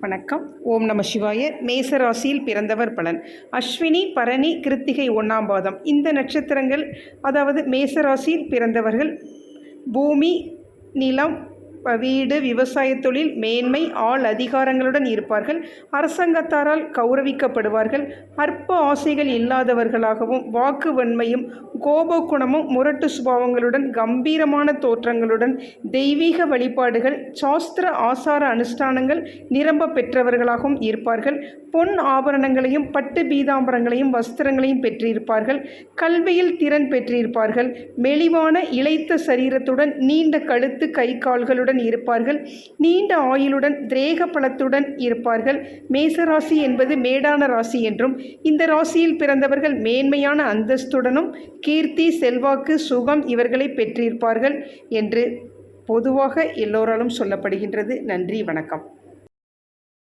வணக்கம். ஓம் நம சிவாய. மேசராசியில் பிறந்தவர் பலன். அஸ்வினி பரணி கிருத்திகை ஒன்றாம் பாதம். இந்த நட்சத்திரங்கள் அதாவது மேசராசியில் பிறந்தவர்கள் பூமி நிலம் வீடு விவசாய தொழில் மேன்மை ஆள் அதிகாரங்களுடன் இருப்பார்கள். அரசாங்கத்தாரால் கௌரவிக்கப்படுவார்கள். அற்ப ஆசைகள் இல்லாதவர்களாகவும் வாக்கு வன்மையும் கோபகுணமும் முரட்டு சுபாவங்களுடன் கம்பீரமான தோற்றங்களுடன் தெய்வீக வழிபாடுகள் சாஸ்திர ஆசார அனுஷ்டானங்கள் நிரம்ப பெற்றவர்களாகவும் இருப்பார்கள். பொன் ஆபரணங்களையும் பட்டு பீதாம்பரங்களையும் வஸ்திரங்களையும் பெற்றிருப்பார்கள். கல்வியில் திறன் பெற்றிருப்பார்கள். மெலிவான இளைத்த சரீரத்துடன் நீண்ட கழுத்து கை கால்களுடன் இருப்பார்கள். நீண்ட ஆயுளுடன் திரேக பலத்துடன் இருப்பார்கள். மேசராசி என்பது மேடான ராசி என்றும் இந்த ராசியில் பிறந்தவர்கள் மேன்மையான அந்தஸ்துடனும் கீர்த்தி செல்வாக்கு சுகம் இவர்களை பெற்றிருப்பார்கள் என்று பொதுவாக எல்லோராலும் சொல்லப்படுகின்றது. நன்றி வணக்கம்.